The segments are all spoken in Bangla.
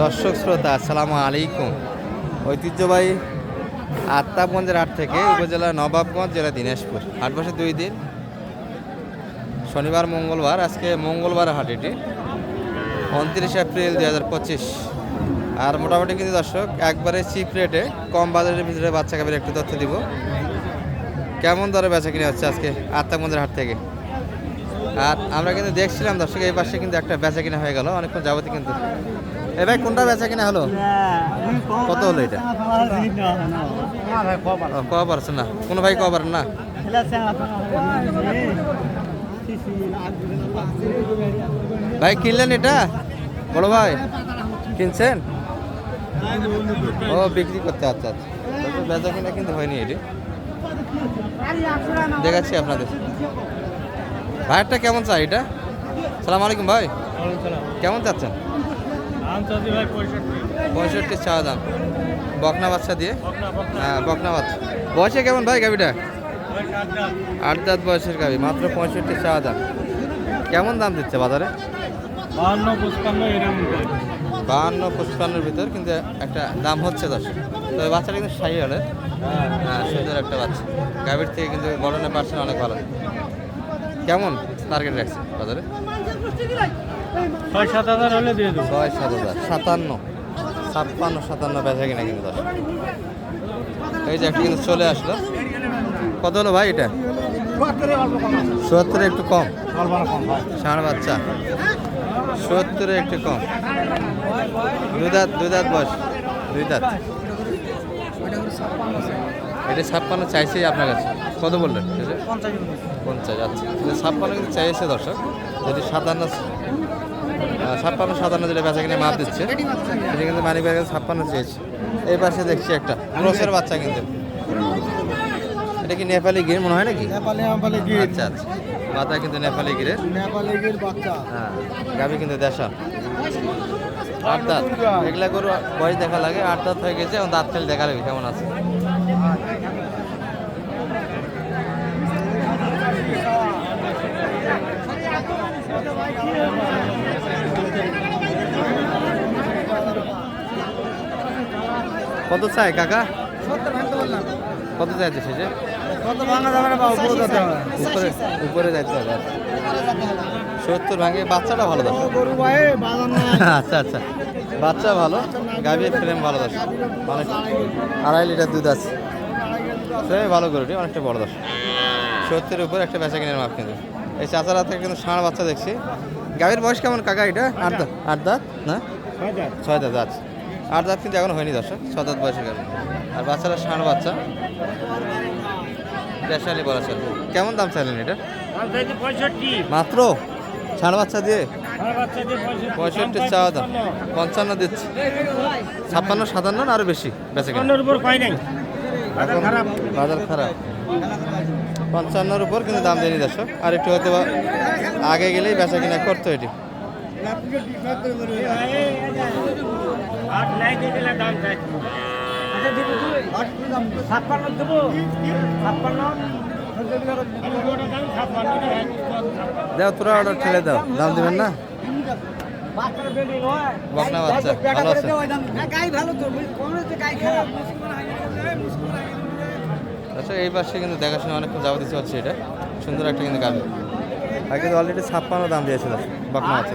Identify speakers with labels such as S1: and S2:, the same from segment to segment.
S1: দর্শক শ্রোতা, আসসালামু আলাইকুম। ঐতিহ্যবাহী আত্মাগঞ্জের হাট থেকে উপজেলা নবাবগঞ্জ, জেলা দিনাজপুর। হাট বসে দুই দিন। শনিবার, মঙ্গলবার, আজকে মঙ্গলবার হাট এটি। উনত্রিশে এপ্রিল দুই হাজার পঁচিশ। আর মোটামুটি কিন্তু দর্শক, একবারে চিপ রেটে কম বাজারের ভিতরে বাচ্চা কাপের একটু তথ্য দিব। কেমন দরে বেচা কিনে হচ্ছে আজকে আত্মাগঞ্জের হাট থেকে? আর আমরা কিন্তু দেখছিলাম দর্শক এই পাশে কিন্তু একটা বেচা কিনা হয়ে গেল অনেকক্ষণ যাবতীয় কিন্তু। এ ভাই কোনটা বেচা কিনা হলো? কত হলো এটা? ও, কওয়া পারছেন না। কোনো ভাই কওয়া পারেন না? ভাই কিনলেন এটা? বড় ভাই কিনছেন? ও বিক্রি করতে আচ্ছা আচ্ছা। বেচা কিনা কিন্তু হয়নি এটি। দেখাচ্ছি আপনাদের। ভাইয়েরটা কেমন চাই এটা? সালাম আলাইকুম ভাই। কেমন চাচ্ছেন? পঁয়ষট্টি। চা দাম। বকনা বাচ্চা দিয়ে? হ্যাঁ বকনা বাচ্চা। বয়সে কেমন ভাই গাবিটা আট দাঁত বয়সের গাবি মাত্র পঁয়ষট্টি চা দাম। কেমন দাম দিচ্ছে বাজারে?
S2: বাহান্ন পঁচপান্ন
S1: বাহান্ন পঁচপান্নর ভিতর কিন্তু একটা দাম হচ্ছে দশ তবে বাচ্চাটা কিন্তু সাই হলে হ্যাঁ সুন্দর একটা বাচ্চা। গাভীর থেকে কিন্তু গড়নের পার্সেন্ট অনেক ভালো। কেমন টার্গেট রাখছে বাজারে?
S2: ছয় সাত হাজার হলে দিয়ে দেবো।
S1: ছয় সাত হাজার সাতান্ন। ছাপ্পান্ন সাতান্ন বেচা কিনা কিন্তু দশ এই যে একটা কিন্তু চলে আসলো। কত হলো ভাই এটা? সত্তরে একটু কম। ষাঁড় বাচ্চা। সত্তরে একটু কম। দুই দাঁত দুই দাঁত বয়স। দুই দাঁত। এটা ছাপ্পান্ন চাইছে আপনার কাছে। কত বললেন? পঞ্চাশ। আচ্ছা। ছাপ্পান্ন কিন্তু চাইছে দর্শক। যদি সাতান্ন ছাপ্পান্ন সাতান্ন যেটা বেচা কিনে মাপ দিচ্ছে সেটা কিন্তু মানি ব্যাগের ছাপ্পান্ন চেয়েছে এই পাশে দেখছি একটা ক্রসের বাচ্চা কিন্তু। এটা কি নেপালি গির মনে হয় নাকি?
S2: নেপালে নেপালে গির
S1: আচ্ছা আচ্ছা। মাথা কিন্তু নেপালি গিরের
S2: নেপালে গির বাচ্চা।
S1: হ্যাঁ গাভি কিন্তু দেশা আট দাঁত। এগুলা গরু বয়স দেখা লাগে আট দাঁত হয়ে গেছে এবং দাঁত ফেলে দেখা লাগে কেমন আছে? কত চাই কাকা? কত চাইছে
S2: কথা
S1: উপরে উপরে যাইতে হবে আচ্ছা। সত্তর ভাঙে বাচ্চাটা ভালো আচ্ছা আচ্ছা। বাচ্চা ভালো গাভীর ফ্রেম ভালো অনেক আড়াই লিটার দুধ আছে। সে ভালো গরুটি অনেকটা বড় দশ সত্তরের উপর একটা বেচা কিনের মাপ কিন্তু। এই চাচারা থেকে কিন্তু ষাঁড় বাচ্চা দেখছি। গাভীর বয়স কেমন কাকা এটা? আট দাঁত? আট দাঁত? না? ছয় দাঁত। আছে আট দাঁত কিন্তু এখন হয়নি দর্শক ছ দাঁত বয়সের গাভী আর বাচ্চারা ষাঁড় বাচ্চা। দেশালি বলা চলে। কেমন দাম চাইলেন এটা? মাত্র? ষাঁড় বাচ্চা দিয়ে? পঁয়ষট্টি। চাওয়া দাম পঞ্চান্ন দিচ্ছি। ছাপ্পান্ন সাতান্ন না আরও বেশি? বেঁচে
S2: খারাপ।
S1: বাজার খারাপ। পঞ্চান্নর উপর কিন্তু দাম দেয়নি দর্শক। আর একটু হয়তো আগে গেলেই বেচা কিনা করতো এটি।
S2: ছাপ্পান্ন দেবো ছাপ্পান্ন
S1: দাও তোরা অর্ডার ঠেলে দাও। দাম দেবেন না? বকনা বাচ্চা ভালো আছে। আচ্ছা এই পাশে কিন্তু দেখাশোনা অনেকক্ষণ যাওয়া দিতে হচ্ছে এটা। সুন্দর একটা কিন্তু আর কিন্তু অলরেডি ছাপ্পান্ন দাম দিয়েছিল বকনা বাচ্চা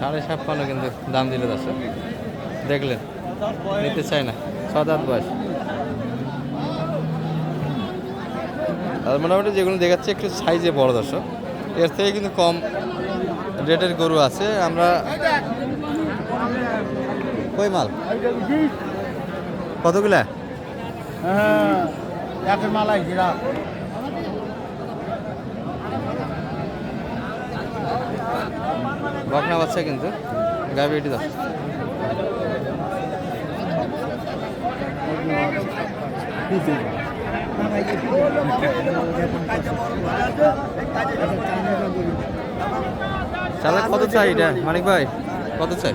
S1: সাড়ে ছাপ্পান্ন কিন্তু দাম দিল দর্শক দেখলেন, নিতে চাই না দাঁত বয়স। আর মোটামুটি যেগুলো দেখাচ্ছে, একটু সাইজে বড় দর্শক। এর থেকে কিন্তু কম রেটের গরু আছে। আমরা কই মাল? কতগুলা?
S2: হ্যাঁ
S1: বাকনা বাচ্চা কিন্তু। গায়ে বেটি দাও। চালা কত চাই এটা? মানিক ভাই কত চাই?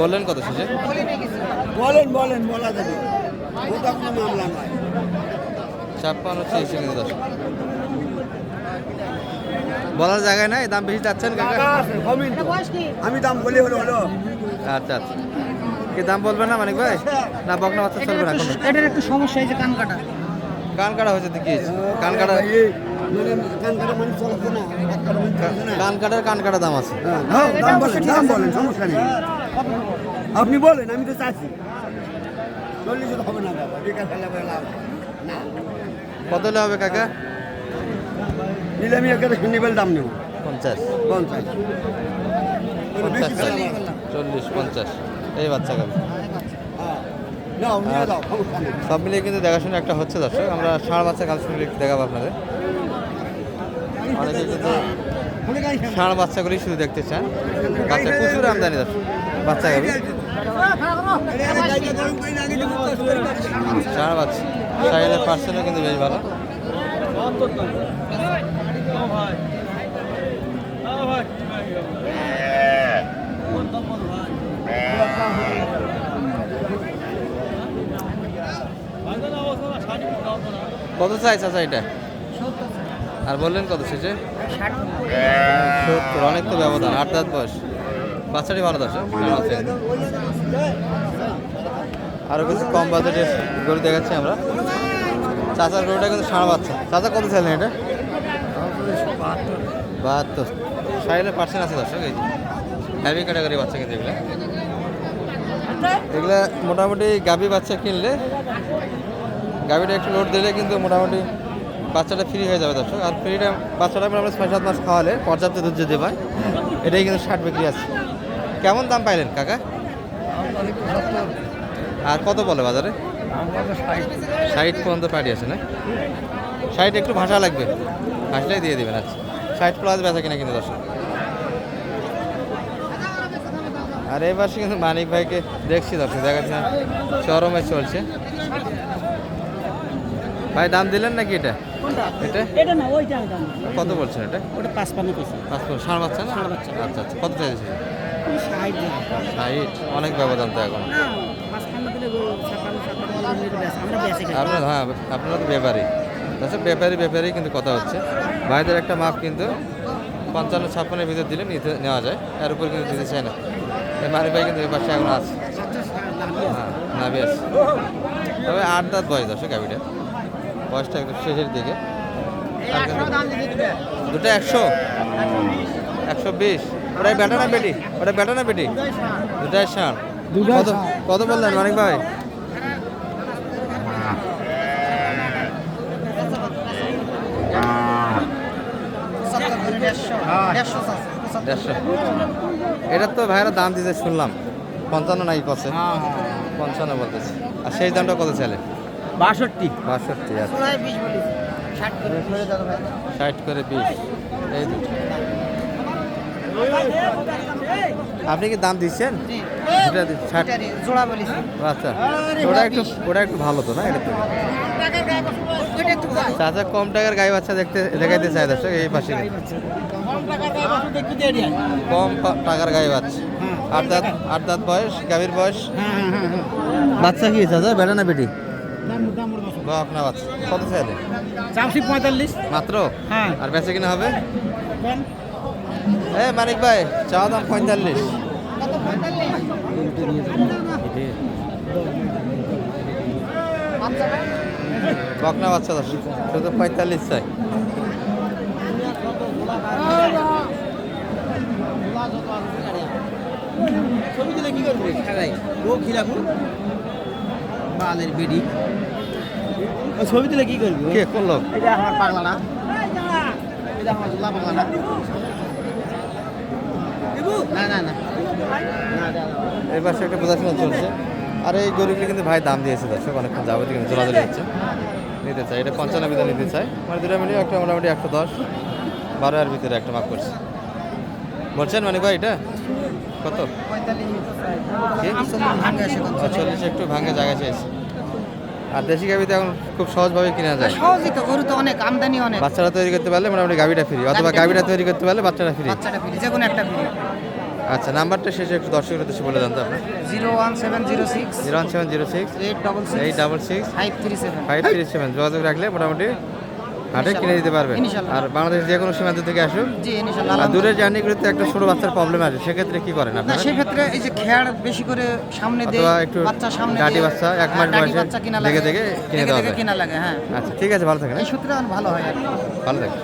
S1: বললেন কত শেষে?
S3: বলেন বলেন বলা যাবে।
S1: ছাপ্পান্ন হচ্ছে কিন্তু দশ। বলার জায়গায় নাই দাম বেশি চাচ্ছেন।
S3: আমি দাম বলি হলো হলো।
S1: আচ্ছা আচ্ছা। কি দাম বলবেন না মানিক ভাই? না বকনা বাচ্চা চলবে না
S4: এটার একটু সমস্যা হয়েছে কান কাটা।
S1: কান কাটা হয়েছে দেখি কি? কান কাটা
S3: এই, মানে কান কাটা মানুষ চলছে না হাত কাটা মানুষ চলছে না।
S1: কান কাটার কান কাটা দাম আছে।
S3: হ্যাঁ, দাম বলেন দাম বলেন সমস্যা নেই। আপনি বলেন আমি তো চাচ্ছি। চল্লিশ হবে না।
S1: কত হলে হবে কাকা?
S3: নিলে আমি একেবারে সিন্ডিবেল দাম নেব।
S1: পঞ্চাশ।
S3: পঞ্চাশ।
S1: চল্লিশ পঞ্চাশ। এই বাচ্চা
S3: হ্যাঁ, নেই
S1: সব মিলিয়ে কিন্তু দেখাশোনা একটা হচ্ছে দর্শক। আমরা ষাঁড় বাচ্চা কালেকশন একটু দেখাবো আপনাদের। অনেকে কিন্তু ষাঁড় বাচ্চাগুলি শুধু দেখতে চান। বাচ্চা প্রচুর আমদানি দর্শক। বাচ্চা গাবি। ষাঁড় বাচ্চা। সাইলের পার্সেন্টও কিন্তু বেশ ভালো। কত চাই চাচা এটা? আর বললেন কত শেষে সত্তর, অনেক তো ব্যবধান, আট দাঁত বয়স। বাচ্চাটি ভালো দর্শক আরও কিছু কম বাজেটের গরু দেখাচ্ছি আমরা। চাচার গরুটা কিন্তু সাড়ে বাচ্চা। চাচা কত চাইলেন এটা? বাহাত্তর। সাইলের পার্সেন্ট আছে দর্শক এই হ্যাভি ক্যাটাগরি বাচ্চা কিন্তু এগুলো। এগুলা মোটামুটি গাভি বাচ্চা কিনলে গাভিটা একটু লোড দিলে কিন্তু মোটামুটি বাচ্চাটা ফ্রি হয়ে যাবে দর্শক। আর ফ্রিটা বাচ্চাটা আমরা ছয় সাত মাস খাওয়ালে পর্যাপ্ত দুধ যদি পায় এটাই কিন্তু ষাট বিক্রি আছে। কেমন দাম পাইলেন কাকা? আর কত বলে বাজারে? ষাট। পর্যন্ত পাটি আছে না? ষাট একটু ভাষা লাগবে। ভাষাটাই দিয়ে দেবেন আচ্ছা। ষাট প্লাস বেচা কিনা কিন্তু দর্শক। আর এই পাশে কিন্তু মানিক ভাইকে দেখছি দর্শক দেখাচ্ছি চরমে চলছে। ভাই দাম দিলেন নাকি এটা? এটা?
S4: এটা না ওইটা দাম।
S1: কত বলছেন এটা?
S4: ওটা পাঁচ পান্ন কেজি
S1: পাঁচ ফুট ষাঁড় বাচ্চা না?
S4: ষাঁড় বাচ্চা।
S1: আচ্ছা আচ্ছা কত চাইছে?
S4: ষাট
S1: অনেক ব্যবধান তো এখন। আপনার হ্যাঁ আপনারা তো ব্যাপারী। আচ্ছা ব্যাপারী ব্যাপারী কিন্তু কথা হচ্ছে। ভাইদের একটা মাপ কিন্তু পঞ্চান্ন ছাপ্পান্নের ভিতর দিলে নিতে নেওয়া যায়। এর উপর কিন্তু দিতে চায় না। এই মানিক ভাই কিন্তু এই পাশে এখন আছে। হ্যাঁ আছে তবে আট দাঁত বয়স দর্শক গাভিটা বয়সটা একটু শেষের দিকে। দুটো একশো। একশো বিশ। ওটাই বেটা না বেটি? ওটা বেটা না বেটি? দুটাই ষাঁড় কত কত বললেন মানিক ভাই? দেড়শো এটার তো ভাইরা দাম দিতে শুনলাম। পঞ্চান্ন নাই কছে পঞ্চান্ন বলতেছে। আর সেই দামটা কত চাইলে?
S4: বাষট্টি।
S1: বাষট্টি ষাট করে বিশ। এই আপনি কি দাম দিচ্ছেন? আচ্ছা। ওটা একটু ওটা একটু ভালো তো না এটা তো? চাচা কম টাকার গাই বাচ্চা দেখতে দেখাইতে চাই দর্শক, এই পাশে কম টাকার গাই বাচ্চা। আট দাঁত আট দাঁত বয়স, গাভীর বয়স। বাচ্চা কি চাচা, বেটা না বেটি? আপনার
S4: পঁয়তাল্লিশ
S1: মাত্র?
S4: হ্যাঁ
S1: আর বেচে কিনা হবে? এ মানিক ভাই চা দাম পঁয়তাল্লিশ। বকনা বাচ্চা দশ। শুধু পঁয়তাল্লিশ চাই।
S4: ছবি দিলে কি করবে? খাগাই ও কি রাখব? বালের বেডি। ছবি দিলে কি করবি?
S1: কে কোন লোক
S4: এটা আমার পাগলা না এটা আমার জুলা পাগলা না না না। না
S1: এই পাশে একটা বোঝাশোনা চলছে। আর এই গরুগুলি কিন্তু ভাই দাম দিয়েছে দর্শক। অনেকক্ষণ যাবতীয় কিন্তু জোরাজোরি হচ্ছে। নিতে চাই এটা পঞ্চান্ন ভিতরে নিতে চাই মানে দুটা মিলিয়ে একটা মোটামুটি একশো দশ বারো এর ভিতরে একটা মাপ করছে। বলছেন মানে ভাই এটা? কত? চল্লিশ একটু ভাঙে জায়গা চেয়েছে আর দেশি গাভিতে এখন খুব সহজভাবে কিনা যায়।
S5: সহজই তো গরু তো অনেক আমদানি অনেক।
S1: বাচ্চারা তৈরি করতে পারলে মোটামুটি গাভিটা ফ্রি অথবা
S5: গাভীটা
S1: গাভিটা তৈরি করতে পারলে বাচ্চাটা ফ্রি
S5: বাচ্চাটা ফ্রি যে কোনো একটা ফ্রি
S1: আচ্ছা নাম্বারটা শেষে একটু দর্শকের উদ্দেশ্যে বলে জানতে আপনার
S5: zero one seven zero six
S1: zero one seven zero six
S5: eight double
S1: eight double six
S5: five three seven
S1: five three seven যোগাযোগ রাখলে মোটামুটি হাটে কিনে দিতে পারবেন আর বাংলাদেশ যে কোনো সীমান্ত থেকে আসুক আর দূরের জার্নি করতে একটা ছোট বাচ্চার প্রবলেম আছে সেক্ষেত্রে কি করেন আপনারা
S5: সেক্ষেত্রে এই যে খেয়ার বেশি করে সামনে দেয়
S1: একটু
S5: বাচ্চা সামনে দেয়।
S1: বাচ্চা, এক মাস
S5: হ্যাঁ,
S1: বয়সে
S5: বাচ্চা কিনা
S1: দেখে
S5: লাগে।
S1: দেখে কিনে দেওয়া যায়।
S5: কিনা লাগে হ্যাঁ
S1: আচ্ছা ঠিক আছে ভালো থাকেন
S5: এই? সূত্রে ভালো হয়
S1: ভালো থাকেন